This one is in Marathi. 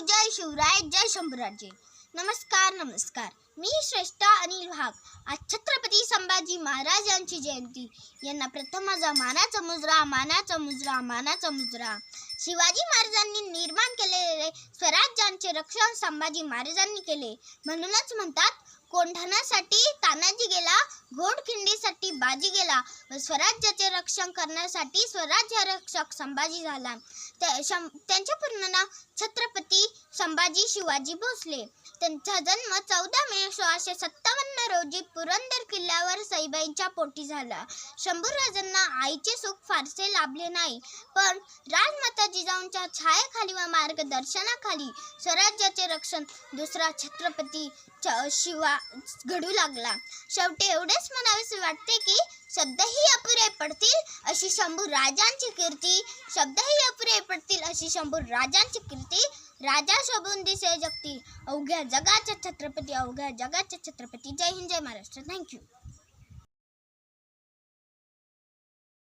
जय शिवराय जय शंभराजे. नमस्कार नमस्कार. मी श्रेष्ठ अनिल भाग. आज छत्रपती संभाजी महाराज यांची जयंती. यांना प्रथम माझा मानाचा मुजरा मानाचा मुजरा मानाचा मुजरा. शिवाजी महाराजांनी निर्माण केलेले स्वराज्यांचे रक्षण संभाजी महाराजांनी केले. म्हणूनच म्हणतात कोंढाण्यासाठी तानाजी गेला घोड संभाजी गेला. व स्वराज्याचे रक्षण करण्यासाठी स्वराज्य रक्षक संभाजी झाला. त्या- शं- त्यांचे पूर्ण नाव छत्रपती संभाजी शिवाजी भोसले. त्यांचा जन्म चौदा मे सोळाशे सत्तावन्न रोजी पुरंदर किल्ल्यावर सईबाईंच्या पोटी झाला. शंभूराजांना आईचे सुख फारसे लाभले नाही पण राजमाता जिजाऊंच्या छायेखाली व मार्गदर्शनाखाली स्वराज्याचे रक्षण दुसरा छत्रपती च- शिवा घडू लागला. शेवटी एवढेच म्हणावेसे वाटते की शब्दही अपुरे पडतील अशी शंभू राजांची कीर्ती शब्दही अपुरे पडतील अशी शंभू राजांची कीर्ती राजा शोभून दिसे जगती अवघ्या जगाचे छत्रपती अवघ्या जगाचे छत्रपती. जय हिंद जय महाराष्ट्र. Thank you